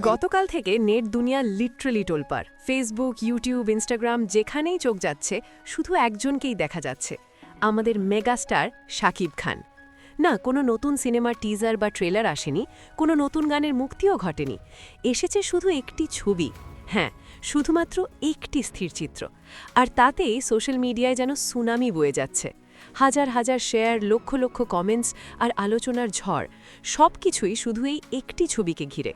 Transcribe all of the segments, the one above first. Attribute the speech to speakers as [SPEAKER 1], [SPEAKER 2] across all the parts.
[SPEAKER 1] গতকাল থেকে নেট দুনিয়া লিটারেলি টোলপার। ফেসবুক ইউটিউব ইনস্টাগ্রাম যেখানেই চোখ যাচ্ছে, শুধু একজনকেই দেখা যাচ্ছে। আমাদের মেগাস্টার শাকিব খান। না, কোনো নতুন সিনেমার টিজার বা ট্রেলার আসেনি, কোনো নতুন গানের মুক্তিও ঘটেনি। এসেছে শুধু একটি ছবি। হ্যাঁ শুধুমাত্র একটি স্থিরচিত্র। আর তাতেই সোশ্যাল মিডিয়ায় যেন সুনামি বয়ে যাচ্ছে। হাজার হাজার শেয়ার, লক্ষ লক্ষ কমেন্টস আর আলোচনার ঝড় সব কিছুই শুধু এই একটি ছবিকে ঘিরে।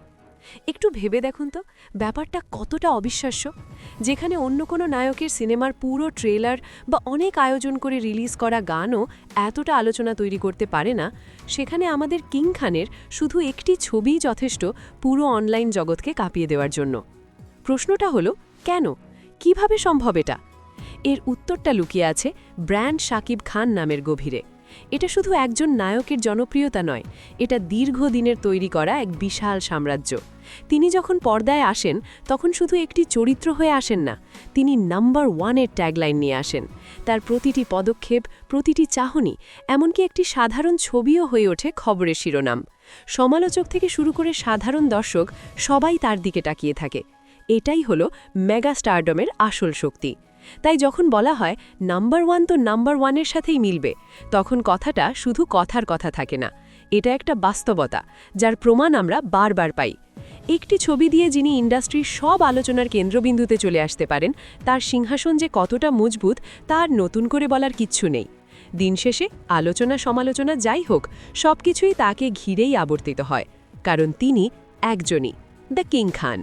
[SPEAKER 1] একটু ভেবে দেখুন তো, ব্যাপারটা কতটা অবিশ্বাস্য। যেখানে অন্য কোনো নায়কের সিনেমার পুরো ট্রেলার বা অনেক আয়োজন করে রিলিজ করা গানও এতটা আলোচনা তৈরি করতে পারে না, সেখানে আমাদের কিং খানের শুধু একটি ছবিই যথেষ্ট পুরো অনলাইন জগৎকে কাঁপিয়ে দেওয়ার জন্য। প্রশ্নটা হলো, কেন? কীভাবে সম্ভব এটা? এর উত্তরটা লুকিয়ে আছে ব্র্যান্ড শাকিব খান নামের গভীরে। এটা শুধু একজন নায়কের জনপ্রিয়তা নয়, এটা দীর্ঘদিনের তৈরি করা এক বিশাল সাম্রাজ্য। তিনি যখন পর্দায় আসেন, তখন শুধু একটি চরিত্র হয়ে আসেন না, তিনি নাম্বার ওয়ানের ট্যাগলাইন নিয়ে আসেন। তার প্রতিটি পদক্ষেপ, প্রতিটি চাহনি, এমনকি একটি সাধারণ ছবিও হয়ে ওঠে খবরের শিরোনাম। সমালোচক থেকে শুরু করে সাধারণ দর্শক সবাই তার দিকে তাকিয়ে থাকে। এটাই হলো মেগা স্টারডমের আসল শক্তি। তাই যখন বলা হয় নাম্বার ওয়ান তো নাম্বার ওয়ানের সাথেই মিলবে, তখন কথাটা শুধু কথার কথা থাকে না। এটা একটা বাস্তবতা, যার প্রমাণ আমরা বারবার পাই। একটি ছবি দিয়ে যিনি ইন্ডাস্ট্রির সব আলোচনার কেন্দ্রবিন্দুতে চলে আসতে পারেন, তার সিংহাসন যে কতটা মজবুত, তার নতুন করে বলার কিচ্ছু নেই। দিন শেষে আলোচনা সমালোচনা যাই হোক, সবকিছুই তাকে ঘিরেই আবর্তিত হয়, কারণ তিনি একজনই, দ্য কিং খান।